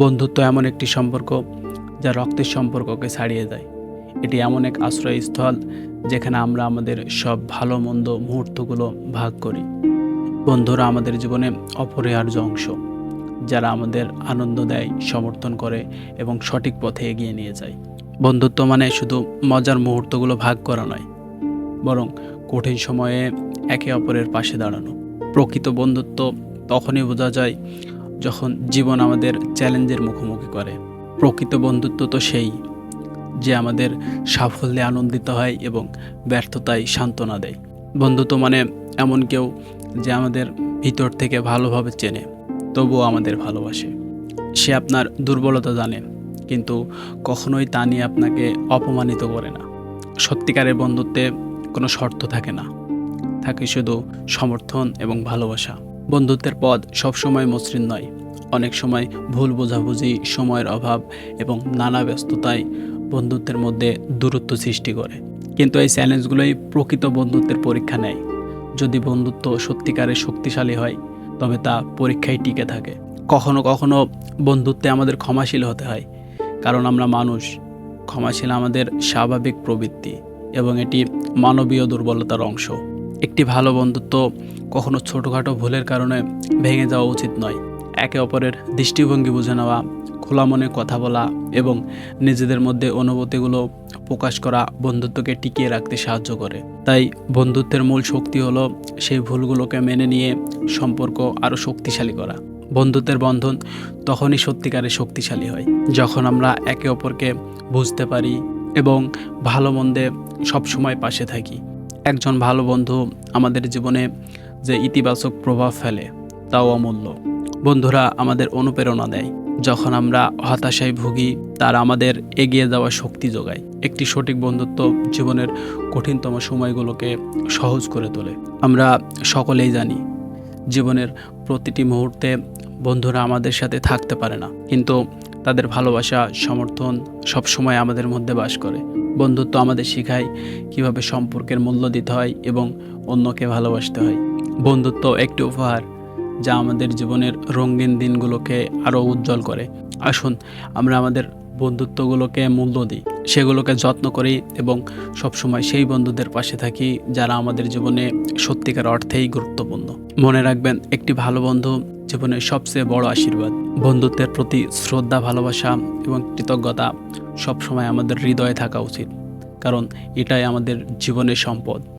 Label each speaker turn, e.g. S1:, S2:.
S1: বন্ধুত্ব এমন একটি সম্পর্ক যা রক্তের সম্পর্ককে ছাড়িয়ে দেয়। এটি এমন এক আশ্রয়স্থল যেখানে আমরা আমাদের সব ভালো মন্দ মুহূর্তগুলো ভাগ করি। বন্ধুরা আমাদের জীবনে অপরিহার্য অংশ, যারা আমাদের আনন্দ দেয়, সমর্থন করে এবং সঠিক পথে এগিয়ে নিয়ে যায়। বন্ধুত্ব মানে শুধু মজার মুহূর্তগুলো ভাগ করা নয়, বরং কঠিন সময়ে একে অপরের পাশে দাঁড়ানো। প্রকৃত বন্ধুত্ব তখনই বোঝা যায় যখন জীবন আমাদের চ্যালেঞ্জের মুখোমুখি করে। প্রকৃত বন্ধুত্ব তো সেই, যে আমাদের সাফল্যে আনন্দিত হয় এবং ব্যর্থতায় সান্ত্বনা দেয়। বন্ধুত্ব মানে এমন কেউ যে আমাদের ভিতর থেকে ভালোভাবে চেনে, তবুও আমাদের ভালোবাসে। সে আপনার দুর্বলতা জানে, কিন্তু কখনোই তা নিয়ে আপনাকে অপমানিত করে না। সত্যিকারের বন্ধুত্বে কোনো শর্ত থাকে না। থাকে শুধু সমর্থন এবং ভালোবাসা। বন্ধুত্বের পদ সবসময় মসৃণ নয়। অনেক সময় ভুল বোঝাবুঝি, সময়ের অভাব এবং নানা ব্যস্ততায় বন্ধুত্বের মধ্যে দূরত্ব সৃষ্টি করে। কিন্তু এই চ্যালেঞ্জগুলোই প্রকৃত বন্ধুত্বের পরীক্ষা নেয়। যদি বন্ধুত্ব সত্যিকারে শক্তিশালী হয়, তবে তা পরীক্ষায় টিকে থাকে। কখনো কখনো বন্ধুত্বে আমাদের ক্ষমাশীল হতে হয়, কারণ আমরা মানুষ। ক্ষমাশীল আমাদের স্বাভাবিক প্রবৃত্তি এবং এটি মানবীয় দুর্বলতার অংশ। একটি ভালো বন্ধুত্ব কখনো ছোটোখাটো ভুলের কারণে ভেঙে যাওয়া উচিত নয়। একে অপরের দৃষ্টিভঙ্গি বুঝে নেওয়া, খোলা মনে কথা বলা এবং নিজেদের মধ্যে অনুভূতিগুলো প্রকাশ করা বন্ধুত্বকে টিকিয়ে রাখতে সাহায্য করে। তাই বন্ধুত্বের মূল শক্তি হলো সেই ভুলগুলোকে মেনে নিয়ে সম্পর্ক আরও শক্তিশালী করা। বন্ধুত্বের বন্ধন তখনই সত্যিকারে শক্তিশালী হয়, যখন আমরা একে অপরকে বুঝতে পারি এবং ভালো মন্দে সবসময় পাশে থাকি। একজন ভালো বন্ধু আমাদের জীবনে যে ইতিবাচক প্রভাব ফেলে, তাও অমূল্য। বন্ধুরা আমাদের অনুপ্রেরণা দেয়। যখন আমরা হতাশায় ভুগি, তারা আমাদের এগিয়ে যাওয়ার শক্তি যোগায়। একটি সঠিক বন্ধুত্ব জীবনের কঠিনতম সময়গুলোকে সহজ করে তোলে। আমরা সকলেই জানি, জীবনের প্রতিটি মুহূর্তে বন্ধুরা আমাদের সাথে থাকতে পারে না। কিন্তু তাদের ভালোবাসা, সমর্থন সবসময় আমাদের মধ্যে বাস করে। বন্ধুত্ব আমাদের শেখায় কীভাবে সম্পর্কের মূল্য দিতে হয় এবং অন্যকে ভালোবাসতে হয়। বন্ধুত্ব একটি উপহার। যা আমাদের জীবনের রঙিন দিনগুলোকে আরও উজ্জ্বল করে। আসুন, আমরা আমাদের বন্ধুত্বগুলোকে মূল্য দিই। সেগুলোকে যত্ন করি এবং সবসময় সেই বন্ধুদের পাশে থাকি যারা আমাদের জীবনে সত্যিকার অর্থেই গুরুত্বপূর্ণ। মনে রাখবেন, একটি ভালো বন্ধু জীবনের সবচেয়ে বড় আশীর্বাদ। বন্ধুত্বের প্রতি শ্রদ্ধা, ভালোবাসা এবং কৃতজ্ঞতা সবসময় আমাদের হৃদয়ে থাকা উচিত। কারণ এটাই আমাদের জীবনের সম্পদ।